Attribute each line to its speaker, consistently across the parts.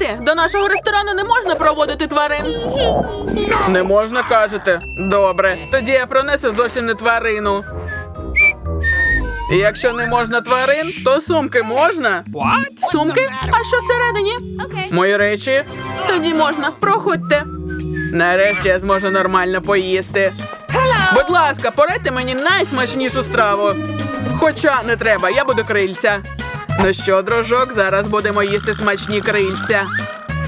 Speaker 1: сказати, до нашого ресторану не можна проводити тварин. Не можна, кажете? Добре. Тоді я пронесу зовсім не тварину. І Якщо не можна тварин, то сумки можна? Сумки? А що всередині? Мої речі? Тоді можна. Проходьте. Нарешті я зможу нормально поїсти. Будь ласка, порадьте мені найсмачнішу страву. Хоча не треба, я буду крильця. Ну що, дружок, зараз будемо їсти смачні крильця.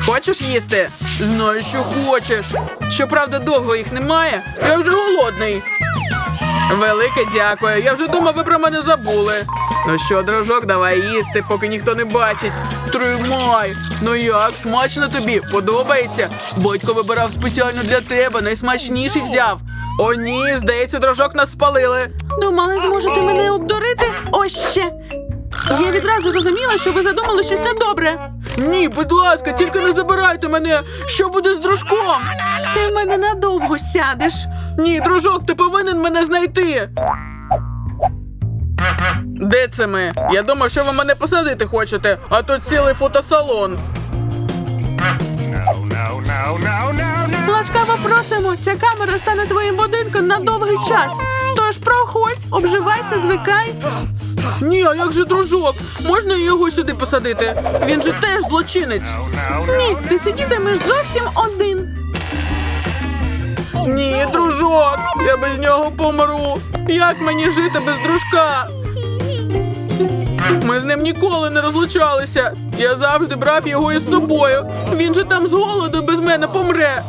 Speaker 1: Хочеш їсти? Знаю, що хочеш. Щоправда, довго їх немає. Я вже голодний. Велике дякую. Я вже думав, ви про мене забули. Ну що, дружок, давай їсти, поки ніхто не бачить. Тримай. Ну як, смачно тобі? Подобається? Батько вибирав спеціально для тебе, найсмачніший взяв. О, ні, здається, дружок нас спалили. Думали, зможете мене обдурити? Ось ще. Я відразу зрозуміла, що ви задумали щось недобре. Ні, будь ласка, тільки не забирайте мене. Що буде з дружком? Ти в мене надовго сядеш. Ні, дружок, ти повинен мене знайти. Де це ми? Я думав, що ви мене посадити хочете, а тут цілий фотосалон. Ласкаво просимо, ця камера стане твоїм будинком на довгий час. Тож проходь, обживайся, звикай. Ні, а як же дружок? Можна його сюди посадити? Він же теж злочинець. Ні, ти сидітимеш зовсім один. Ні, дружок, я без нього помру. Як мені жити без дружка? Ми з ним ніколи не розлучалися. Я завжди брав його із собою. Він же там з голоду без мене помре.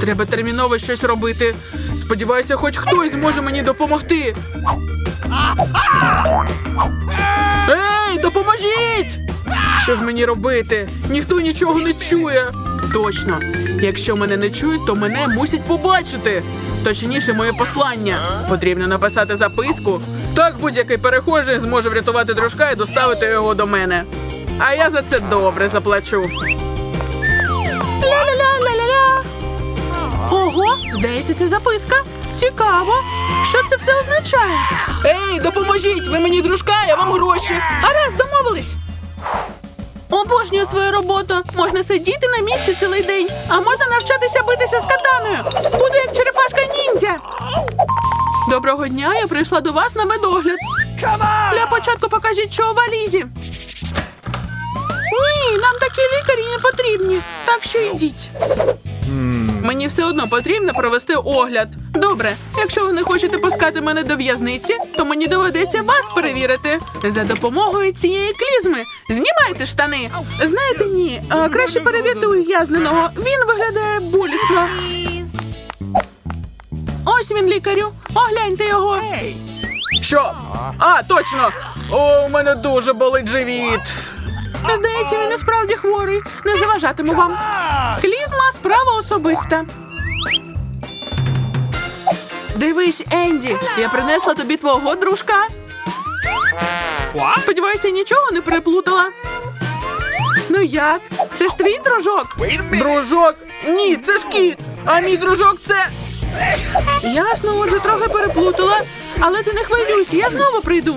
Speaker 1: Треба терміново щось робити. Сподіваюся, хоч хтось зможе мені допомогти. Ей, допоможіть! Що ж мені робити? Ніхто нічого не чує. Точно, якщо мене не чують, то мене мусять побачити. Точніше, моє послання. Потрібно написати записку. Так будь-який перехожий зможе врятувати дружка і доставити його до мене. А я за це добре заплачу. Ого, здається, це записка. Цікаво. Що це все означає? Ей, допоможіть! Ви мені дружка, я вам гроші. Гаразд, домовились. Обожнюю свою роботу. Можна сидіти на місці цілий день, а можна навчатися битися з катаною. Буду як черепашка ніндзя. Доброго дня, я прийшла до вас на медогляд. Для початку покажіть, що у валізі. Ні, нам такі лікарі не потрібні. Так що йдіть. Мені все одно потрібно провести огляд. Добре, якщо ви не хочете пускати мене до в'язниці, то мені доведеться вас перевірити. За допомогою цієї клізми знімайте штани. Знаєте, ні, а, краще перевірте ув'язненого. Він виглядає болісно. Ось він, лікарю. Огляньте його. Що? А, точно! О, у мене дуже болить живіт. Здається, він і справді хворий. Не заважатиму вам. Клізма справа особиста. Дивись, Енді, я принесла тобі твого дружка. Сподіваюся, нічого не переплутала. Ну як? Це ж твій дружок? Дружок? Ні, це ж кіт. А мій дружок це. Ясно, отже, трохи переплутала. Але ти не хвилюйся, я знову прийду.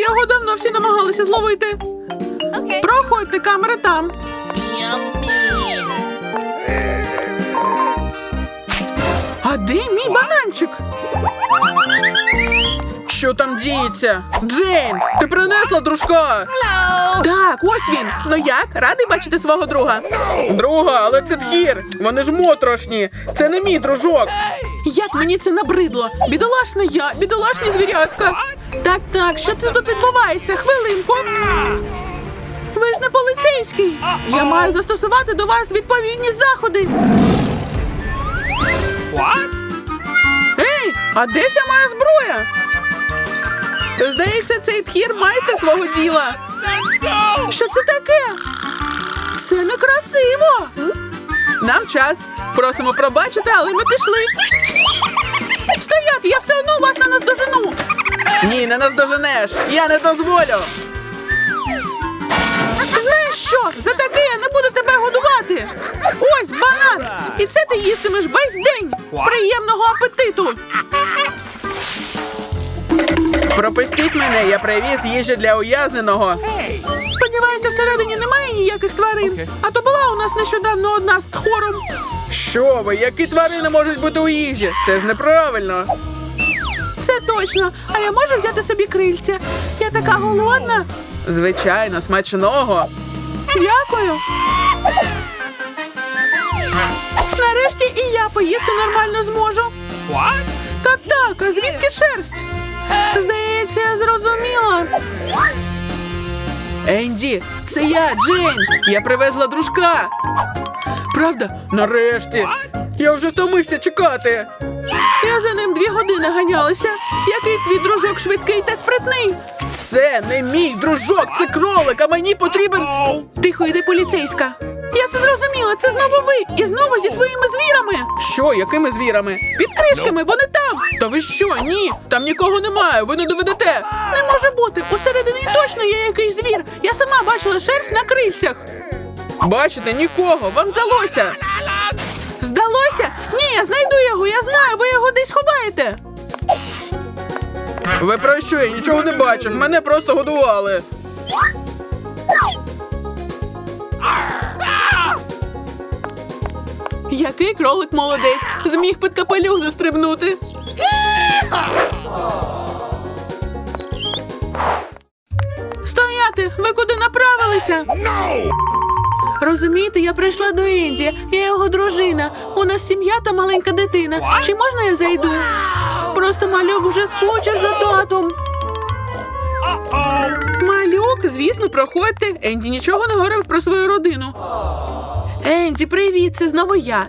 Speaker 1: Його давно всі намагалися зловити. Проходьте, камера там. А де мій бананчик? Що там діється? Джейн, ти принесла дружка? Так, ось він. Ну як? Радий бачити свого друга? Друга, але це тхір. Вони ж моторошні. Це не мій дружок. Як мені це набридло? Бідолашна я, бідолашні звірятка. Так, так, що це тут відбувається? Хвилинку. Ви ж не поліцейський. Я маю застосувати до вас відповідні заходи.
Speaker 2: What?
Speaker 1: Ей, а де вся моя зброя? Здається, цей тхір майстер свого діла. Що це таке? Це некрасиво. Нам час. Просимо пробачити, але ми пішли. Стояти, я все одно вас не наздожену. Ні, не наздоженеш. Я не дозволю. Знаєш що? За таке я не буду тебе годувати. Ось банан. І це ти їстимеш весь день. Приємного апетиту. Пропустіть мене, я привіз їжу для ув'язненого. Сподіваюся, всередині немає ніяких тварин. А то була у нас нещодавно одна з тхором. Що ви, які тварини можуть бути у їжі? Це ж неправильно. Це точно. А я можу взяти собі крильця. Я така голодна. Звичайно, смачного. Дякую. Нарешті і я поїсти нормально зможу.
Speaker 2: What?
Speaker 1: Так, так, а звідки шерсть? Здається, я зрозуміла. Енді, це я, Джейн. Я привезла дружка. Правда? Нарешті. Я вже втомився чекати. Я за ним дві години ганялася. Який твій дружок швидкий та спритний? Це не мій дружок, це кролик, а мені потрібен. Тихо, йди поліцейська. Я це зрозуміла, це знову ви і знову зі своїми звірами. Що, якими звірами? Під кришками, вони там. Та ви що? Ні, там нікого немає, ви не доведете. Не може бути. Усередині точно є якийсь звір. Я сама бачила шерсть на крильцях. Бачите, нікого, вам здалося. Здалося? Ні, я знайду його, я знаю, ви його десь ховаєте. Ви про що? Я нічого не бачив. Мене просто годували. Який кролик молодець! Зміг під капелюх застрибнути. Стояти! Ви куди направилися? Розумієте, я прийшла до Енді. Я його дружина. У нас сім'я та маленька дитина. Чи можна я зайду? Просто малюк вже скучив за татом. Малюк, звісно, проходьте. Енді нічого не говорив про свою родину. Енді, привіт, це знову я.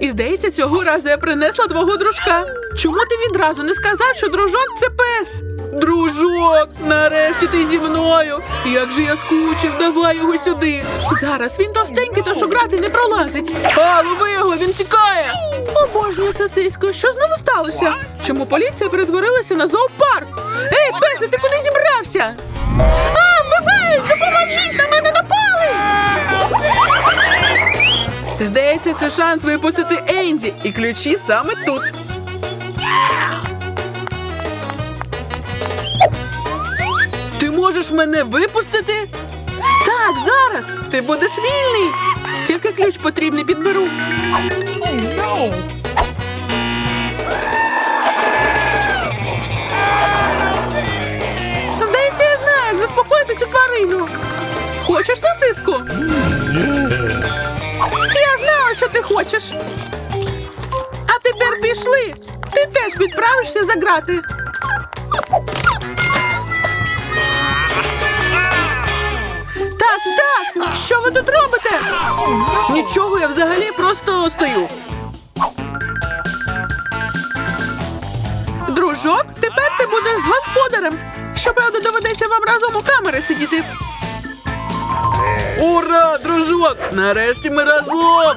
Speaker 1: І здається, цього разу я принесла твого дружка. Чому ти відразу не сказав, що дружок це пес? Дружок, нарешті ти зі мною. Як же я скучив, давай його сюди. Зараз він товстенький, тож у грати не пролазить. А, лови його, він тікає. Обожнюю сосисько, що знову сталося? Чому поліція перетворилася на зоопарк? Ей, песе, ти куди зібрався? А, бабай, допоможіть, на мене напали! Здається, це шанс випустити Енді, і ключі саме тут. Можеш мене випустити? Так, зараз. Ти будеш вільний. Тільки ключ потрібний підберу. Здається, я знаю, як заспокоїти цю тварину. Хочеш сосиску? Я знала, що ти хочеш. А тепер пішли. Ти теж відправишся за грати. Що ви тут робите? Нічого, я взагалі просто стою. Дружок, тепер ти будеш з господарем. Щоправда, доведеться вам разом у камери сидіти. Ура, дружок! Нарешті ми разом.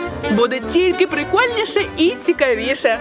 Speaker 1: Буде тільки прикольніше і цікавіше.